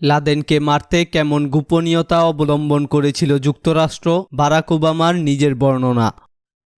লাদেনকে মারতে কেমন গোপনীয়তা অবলম্বন করেছিল যুক্তরাষ্ট্র, বারাক ওবামার নিজের বর্ণনা।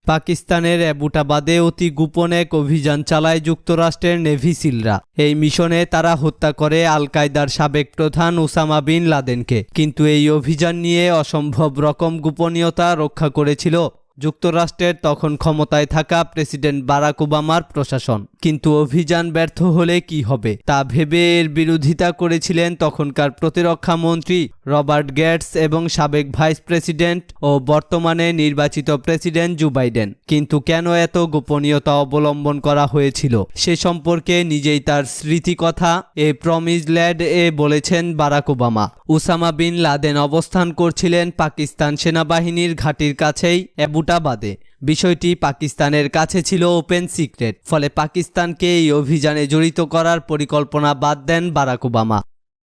পাকিস্তানের অ্যাবুটাবাদে অতি গোপন এক অভিযান চালায় যুক্তরাষ্ট্রের নেভিসিলরা এই মিশনে তারা হত্যা করে আল কায়দার সাবেক প্রধান ওসামা বিন লাদেনকে। কিন্তু এই অভিযান নিয়ে অসম্ভব রকম গোপনীয়তা রক্ষা করেছিল যুক্তরাষ্ট্রের তখন ক্ষমতায় থাকা প্রেসিডেন্ট বারাক ওবামার প্রশাসন। কিন্তু অভিযান ব্যর্থ হলে কি হবে? তা ভেবে এর বিরোধিতা করেছিলেন তখনকার প্রতিরক্ষা মন্ত্রী রবার্ট গেটস এবং সাবেক ভাইস প্রেসিডেন্ট ও বর্তমানে নির্বাচিত প্রেসিডেন্ট জো বাইডেন। কিন্তু কেন এত গোপনীয়তা অবলম্বন করা হয়েছিল? সে সম্পর্কে নিজেই তার স্মৃতিকথা, এ প্রমিজ ল্যাড এ বলেছেন Barack Obama. Osama bin Laden অবস্থান করছিলেন পাকিস্তান সেনাবাহিনীর ঘাঁটির কাছেই অ্যাবুটাবাদে বিষয়টি পাকিস্তানের কাছে ছিল ওপেন সিক্রেট, ফলে পাকিস্তানকে এই অভিযানে জড়িত করার পরিকল্পনা বাদ দেন বারাক ওবামা।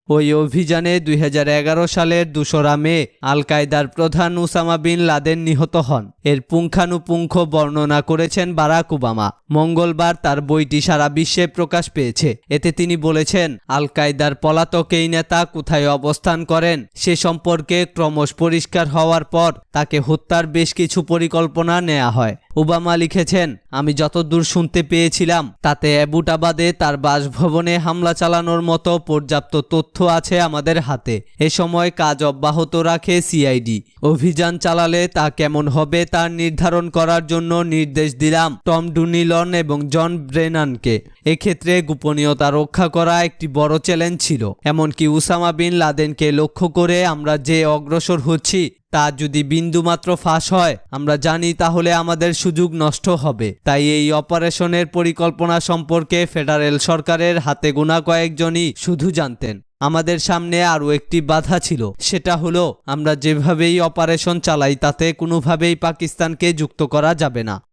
ওই অভিযানে দুই হাজার এগারো সালের দোসরা মে আল কায়দার প্রধান উসামা বিন লাদেন নিহত হন। এর পুঙ্খানুপুঙ্খ বর্ণনা করেছেন বারাক ওবামা। মঙ্গলবার তার বইটি সারা বিশ্বে প্রকাশ পেয়েছে। এতে তিনি বলেছেন আল কায়দার পলাতক এই নেতা কোথায় অবস্থান করেন সে সম্পর্কে ক্রমশ পরিষ্কার হওয়ার পর তাকে হত্যার বেশ কিছু পরিকল্পনা নেওয়া হয়। ওবামা লিখেছেন, আমি যতদূর শুনতে পেয়েছিলাম, তাতে অ্যাবুটাবাদে তার বাসভবনে হামলা চালানোর মতো পর্যাপ্ত তথ্য আছে আমাদের হাতে। এ সময় কাজ অব্যাহত রাখে সিআইডি। অভিযান চালালে তা কেমন হবে তার নির্ধারণ করার জন্য নির্দেশ দিলাম টম ডুনিলন এবং জন ব্রেনানকে। এক্ষেত্রে গোপনীয়তা রক্ষা করা একটি বড় চ্যালেঞ্জ ছিল। এমনকি উসামা বিন লাদেনকে লক্ষ্য করে আমরা যে অগ্রসর হচ্ছি, তা যদি বিন্দুমাত্র ফাঁস হয়, আমরা জানি তাহলে আমাদের সুযোগ নষ্ট হবে। তাই এই অপারেশনের পরিকল্পনা সম্পর্কে ফেডারেল সরকারের হাতে গোনা কয়েকজনই শুধু জানতেন। আমাদের সামনে আরও একটি বাধা ছিল, সেটা হলো, আমরা যেভাবেই অপারেশন চালাই তাতে কোনোভাবেই পাকিস্তানকে যুক্ত করা যাবে না।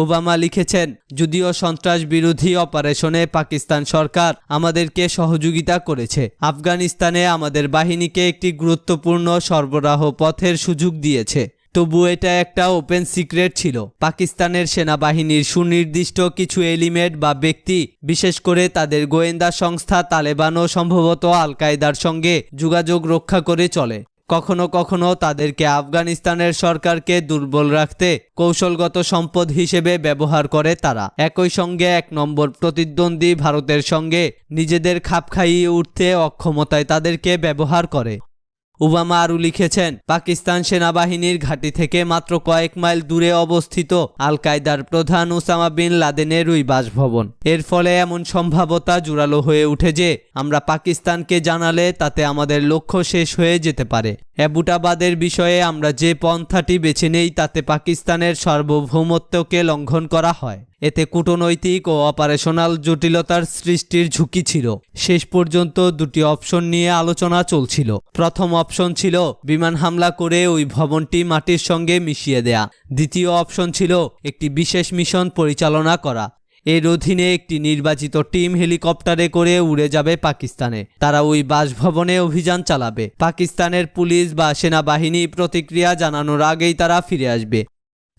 ওবামা লিখেছেন, যদিও সন্ত্রাস বিরোধী অপারেশনে পাকিস্তান সরকার আমাদেরকে সহযোগিতা করেছে, আফগানিস্তানে আমাদের বাহিনীকে একটি গুরুত্বপূর্ণ সরবরাহ পথের সুযোগ দিয়েছে। তবু এটা একটা ওপেন সিক্রেট ছিল। পাকিস্তানের সেনাবাহিনীর সুনির্দিষ্ট কিছু এলিমেন্ট বা ব্যক্তি, বিশেষ করে তাদের গোয়েন্দা সংস্থা তালেবানও সম্ভবত আল কায়দার সঙ্গে যোগাযোগ রক্ষা করে চলে। কখনো কখনো তাদেরকে আফগানিস্তানের সরকারকে দুর্বল রাখতে কৌশলগত সম্পদ হিসেবে ব্যবহার করে তারা। একই সঙ্গে এক নম্বর প্রতিদ্বন্দ্বী ভারতের সঙ্গে নিজেদের খাপ খাইয়ে উঠতে অক্ষমতায় তাদেরকে ব্যবহার করে। ওবামা আরও লিখেছেন, পাকিস্তান সেনাবাহিনীর ঘাঁটি থেকে মাত্র কয়েক মাইল দূরে অবস্থিত আল কায়দার প্রধান ওসামা বিন লাদেনের ওই বাসভবন। এর ফলে এমন সম্ভাবতা জোরালো হয়ে উঠে যে, আমরা পাকিস্তানকে জানালে তাতে আমাদের লক্ষ্য শেষ হয়ে যেতে পারে। অ্যাবুটাবাদের বিষয়ে আমরা যে পন্থাটি বেছে নেই, তাতে পাকিস্তানের সার্বভৌমত্বকে লঙ্ঘন করা হয়। এতে কূটনৈতিক ও অপারেশনাল জটিলতার সৃষ্টির ঝুঁকি ছিল। শেষ পর্যন্ত দুটি অপশন নিয়ে আলোচনা চলছিল। প্রথম অপশন ছিল বিমান হামলা করে ওই ভবনটি মাটির সঙ্গে মিশিয়ে দেয়া। দ্বিতীয় অপশন ছিল একটি বিশেষ মিশন পরিচালনা করা। এর অধীনে একটি নির্বাচিত টিম হেলিকপ্টারে করে উড়ে যাবে পাকিস্তানে। তারা ওই বাসভবনে অভিযান চালাবে। পাকিস্তানের পুলিশ বা সেনাবাহিনী প্রতিক্রিয়া জানানোর আগেই তারা ফিরে আসবে।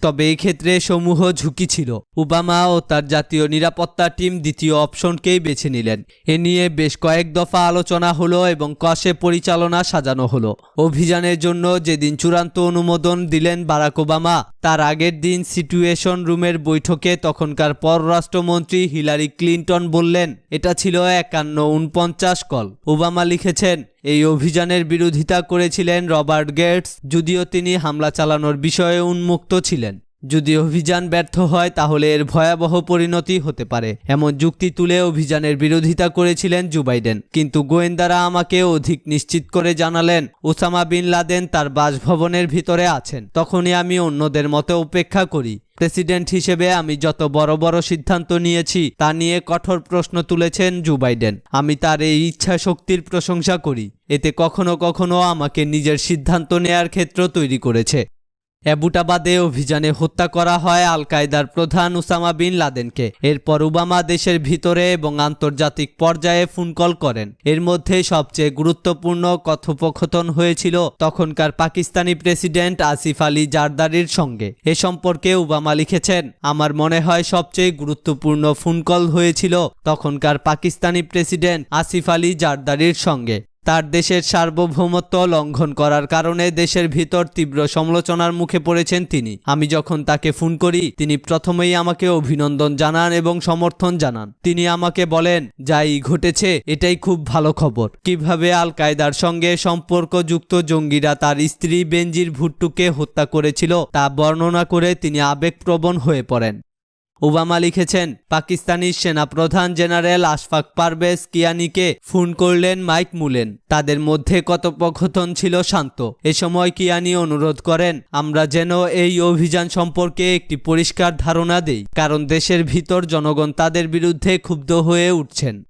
তবে এই ক্ষেত্রে সমূহ ঝুঁকি ছিল। ওবামা ও তার জাতীয় নিরাপত্তা টিম দ্বিতীয় অপশনকেই বেছে নিলেন। এ নিয়ে বেশ কয়েক দফা আলোচনা হলো এবং কষে পরিচালনা সাজানো হলো। অভিযানের জন্য যেদিন চূড়ান্ত অনুমোদন দিলেন বারাক ওবামা, তার আগের দিন সিচুয়েশন রুমের বৈঠকে তখনকার পররাষ্ট্রমন্ত্রী হিলারি ক্লিন্টন বললেন, এটা ছিল একান্ন উনপঞ্চাশ কল। ওবামা লিখেছেন এই অভিযানের বিরোধিতা করেছিলেন রবার্ট গেটস যদিও তিনি হামলা চালানোর বিষয়ে উন্মুক্ত ছিলেন। যদি অভিযান ব্যর্থ হয়, তাহলে এর ভয়াবহ পরিণতি হতে পারে। এমন যুক্তি তুলে অভিযানের বিরোধিতা করেছিলেন জো বাইডেন। কিন্তু গোয়েন্দারা আমাকে অধিক নিশ্চিত করে জানালেন, ওসামা বিন লাদেন তার বাসভবনের ভিতরে আছেন। তখনই আমি অন্যদের মতো উপেক্ষা করি। প্রেসিডেন্ট হিসেবে আমি যত বড় বড় সিদ্ধান্ত নিয়েছি, তা নিয়ে কঠোর প্রশ্ন তুলেছেন জো বাইডেন। আমি তার এই ইচ্ছা শক্তির প্রশংসা করি। এতে কখনো কখনো আমাকে নিজের সিদ্ধান্ত নেয়ার ক্ষেত্র তৈরি করেছে। অ্যাবুটাবাদে অভিযানে হত্যা করা হয় আল কায়দার প্রধান উসামা বিন লাদেনকে। এরপর ওবামা দেশের ভিতরে এবং আন্তর্জাতিক পর্যায়ে ফোন কল করেন। এর মধ্যে সবচেয়ে গুরুত্বপূর্ণ কথোপকথন হয়েছিল তখনকার পাকিস্তানি প্রেসিডেন্ট আসিফ আলী জারদারির সঙ্গে। এ সম্পর্কে ওবামা লিখেছেন, আমার মনে হয় সবচেয়ে গুরুত্বপূর্ণ ফোন কল হয়েছিল তখনকার পাকিস্তানি প্রেসিডেন্ট আসিফ আলী জারদারির সঙ্গে। তার দেশের সার্বভৌমত্ব লঙ্ঘন করার কারণে দেশের ভিতর তীব্র সমালোচনার মুখে পড়েছেন তিনি। আমি যখন তাকে ফোন করি, তিনি প্রথমেই আমাকে অভিনন্দন জানান এবং সমর্থন জানান। তিনি আমাকে বলেন, যাই ঘটেছে, এটাই খুব ভালো খবর। কীভাবে আল কায়দার সঙ্গে সম্পর্কযুক্ত জঙ্গিরা তার স্ত্রী বেনজির ভুট্টুকে হত্যা করেছিল, তা বর্ণনা করে তিনি আবেগপ্রবণ হয়ে পড়েন। ওবামা লিখেছেন, পাকিস্তানি সেনাপ্রধান জেনারেল আশফাক পারভেজ কিয়ানিকে ফোন করলেন মাইক মুলেন। তাদের মধ্যে কথোপকথন ছিল শান্ত। এ সময় কিয়ানি অনুরোধ করেন, আমরা যেন এই অভিযান সম্পর্কে একটি পরিষ্কার ধারণা দেই। কারণ দেশের ভিতর জনগণ তাদের বিরুদ্ধে ক্ষুব্ধ হয়ে উঠছেন।